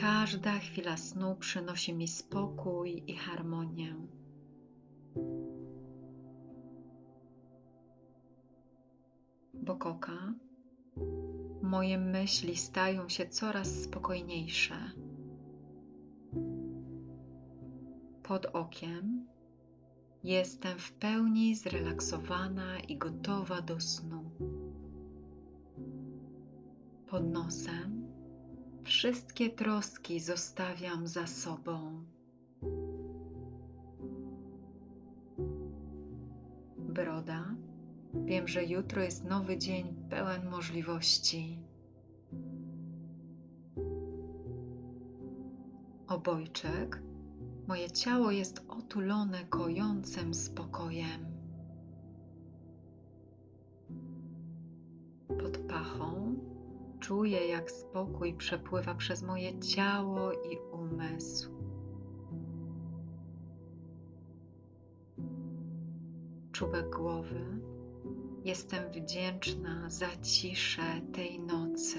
Każda chwila snu przynosi mi spokój i harmonię. Bokoka, moje myśli stają się coraz spokojniejsze. Pod okiem jestem w pełni zrelaksowana i gotowa do snu. Pod nosem wszystkie troski zostawiam za sobą. Broda, wiem, że jutro jest nowy dzień pełen możliwości. Obojczek, moje ciało jest otulone kojącym spokojem. Pod pachą czuję, jak spokój przepływa przez moje ciało i umysł. Czubek głowy. Jestem wdzięczna za ciszę tej nocy.